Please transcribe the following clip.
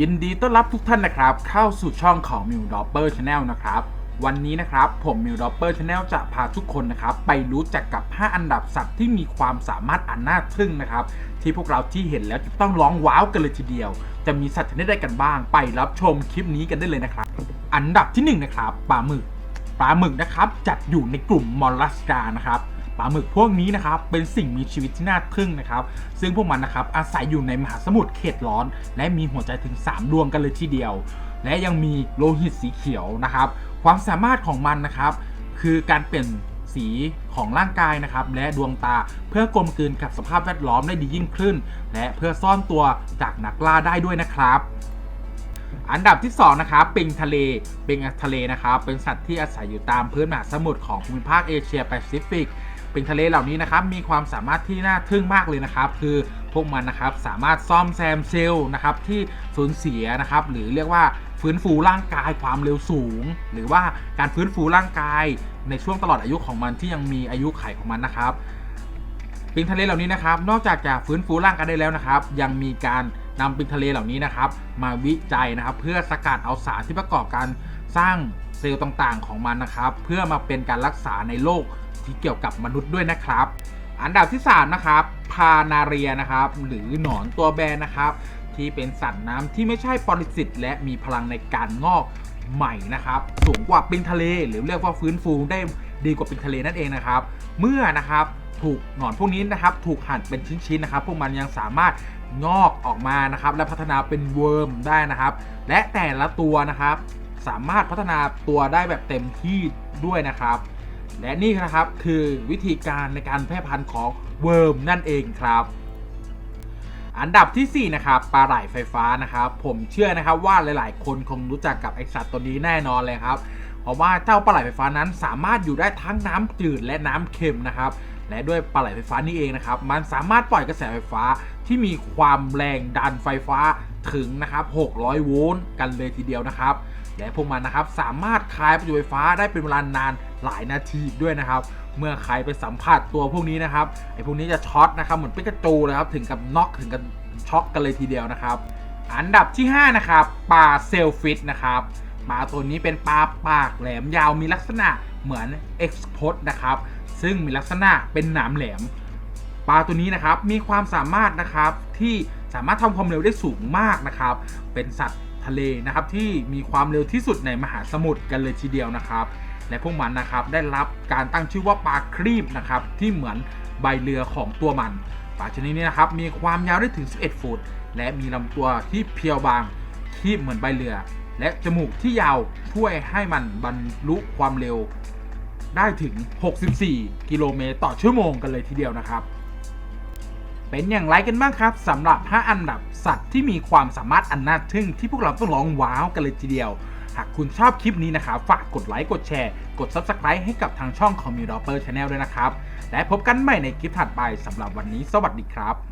ยินดีต้อนรับทุกท่านนะครับ เข้าสู่ช่องของ m i l d o p p e r Channel นะครับ วันนี้นะครับผม m i l d o p p e r Channel จะพาทุกคนนะครับ ไปรู้จักกับ 5 อันดับสัตว์ที่มีความสามารถอันน่าทึ่งนะครับ ที่พวกเราที่เห็นแล้วจะต้องร้องว้าวกันเลยทีเดียว จะมีสัตว์ชนิดใดกันบ้าง ไปรับชมคลิปนี้กันได้เลยนะครับ อันดับที่หนึ่งนะครับปลาหมึกปลาหมึกนะครับจัดอยู่ในกลุ่มมอลลัสกานะครับ ปลาหมึกพวกนี้นะครับเป็นสิ่งมีชีวิตที่น่าทึ่งนะครับ ซึ่งพวกมันนะครับอาศัยอยู่ในมหาสมุทรเขตร้อน และมีหัวใจถึง 3 ดวงกันเลยทีเดียว และยังมีโลหิตสีเขียวนะครับ ความสามารถของมันนะครับ คือการเปลี่ยนสีของร่างกายนะครับ และดวงตาเพื่อกลมกลืนกับสภาพแวดล้อมได้ดียิ่งขึ้น และเพื่อซ่อนตัวจากนักล่าได้ด้วยนะครับอันดับที่2นะครับปิงทะเลปิงทะเลนะครับเป็นสัตว์ที่อาศัยอยู่ตามพื้นมหาสมุทรของภูมิภาคเอเชียแปซิฟิก ปิงทะเลเหล่านี้นะครับมีความสามารถที่น่าทึ่งมากเลยนะครับคือพวกมันนะครับสามารถซ่อมแซมเซลล์นะครับที่สูญเสียนะครับหรือเรียกว่าฟื้นฟูร่างกายความเร็วสูง หรือว่าการฟื้นฟูร่างกายในช่วงตลอดอายุของมันที่ยังมีอายุไขของมันนะครับปิงทะเลเหล่านี้นะครับนอกจากจะฟื้นฟูร่างกายได้แล้วนะครับ ยังมีการนำปิงทะเลเหล่านี้นะครับ มาวิจัยนะครับ เพื่อสกัดเอาสารที่ประกอบการสร้างเซลล์ต่างๆ ของมันนะครับ เพื่อมาเป็นการรักษาในโรค ที่เกี่ยวกับมนุษย์ด้วยนะครับ อันดับที่ 3 นะครับ พานาเรียนะครับ หรือหนอนตัวแบนนะครับ ที่เป็นสัตว์น้ำที่ไม่ใช่ปรสิตและมีพลังในการงอกใหม่นะครับ สูงกว่าปิงทะเล หรือเรียกว่าฟื้นฟูได้ดีกว่าปิงทะเลนั่นเองนะครับ เมื่อนะครับถูกหนอนพวกนี้นะครับ ถูกหั่นเป็นชิ้นๆนะครับ พวกมันยังสามารถงอกออกมานะครับ และพัฒนาเป็นเวิร์มได้นะครับ และแต่ละตัวนะครับ สามารถพัฒนาตัวได้แบบเต็มที่ด้วยนะครับ และนี่นะครับคือวิธีการในการแพร่พันธุ์ของเวิร์มนั่นเองครับ อันดับทีสี่ 4 นะครับปลาไหลไฟฟ้านะครับ ผมเชื่อนะครับว่าหลาย ๆ คนคงรู้จักกับไอสัตว์ตัวนี้แน่นอนเลยครับ เพราะว่าเจ้าปลาไหลไฟฟ้านั้นสามารถอยู่ได้ทั้งน้ำจืดและน้ำเค็มนะครับและด้วยปลาไหลไฟฟ้านี่เองนะครับ มันสามารถปล่อยกระแสไฟฟ้าที่มีความแรงดันไฟฟ้า ถึงนะครับ 600 โวลต์กันเลยทีเดียวนะครับ และพวกมันนะครับสามารถคลายประจุไฟฟ้าได้เป็นเวลานานหลายนาทีด้วยนะครับ เมื่อใครไปสัมผัสตัวพวกนี้นะครับไอ้พวกนี้จะช็อตนะครับเหมือนปิกาจูเลยครับถึงกับน็อกถึงกับช็อกกันเลยทีเดียวนะครับ อันดับที่ 5 นะครับปลาเซลฟิชนะครับปลาตัวนี้เป็นปลาปากแหลมยาวมีลักษณะเหมือนเอ็กซ์พดนะครับซึ่งมีลักษณะเป็นหนามแหลมปลาตัวนี้นะครับมีความสามารถนะครับที่ สามารถทำความเร็วได้สูงมากนะครับ เป็นสัตว์ทะเลนะครับที่มีความเร็วที่สุดในมหาสมุทรกันเลยทีเดียวนะครับ และพวกมันนะครับได้รับการตั้งชื่อว่าปลาครีบนะครับที่เหมือนใบเรือของตัวมันปลาชนิดนี้นะครับมีความยาวได้ถึง 11 ฟุต และมีลำตัวที่เพียวบางคีบเหมือนใบเรือ และจมูกที่ยาวช่วยให้มันบรรลุความเร็ว ได้ถึง 64 กิโลเมตรต่อชั่วโมงกันเลยทีเดียวนะครับ เป็นอย่างไรกันบ้างครับสำหรับ 5 อันดับสัตว์ที่มีความสามารถอันน่าทึ่งที่พวกเราต้องร้องว้าวกันเลยทีเดียว หากคุณชอบคลิปนี้นะครับฝากกดไลค์กดแชร์กด Subscribe ให้กับทางช่องของ m i r a p e r Channel ด้วยนะครับ และพบกันใหม่ในคลิปถัดไปสำหรับวันนี้ สวัสดีครับ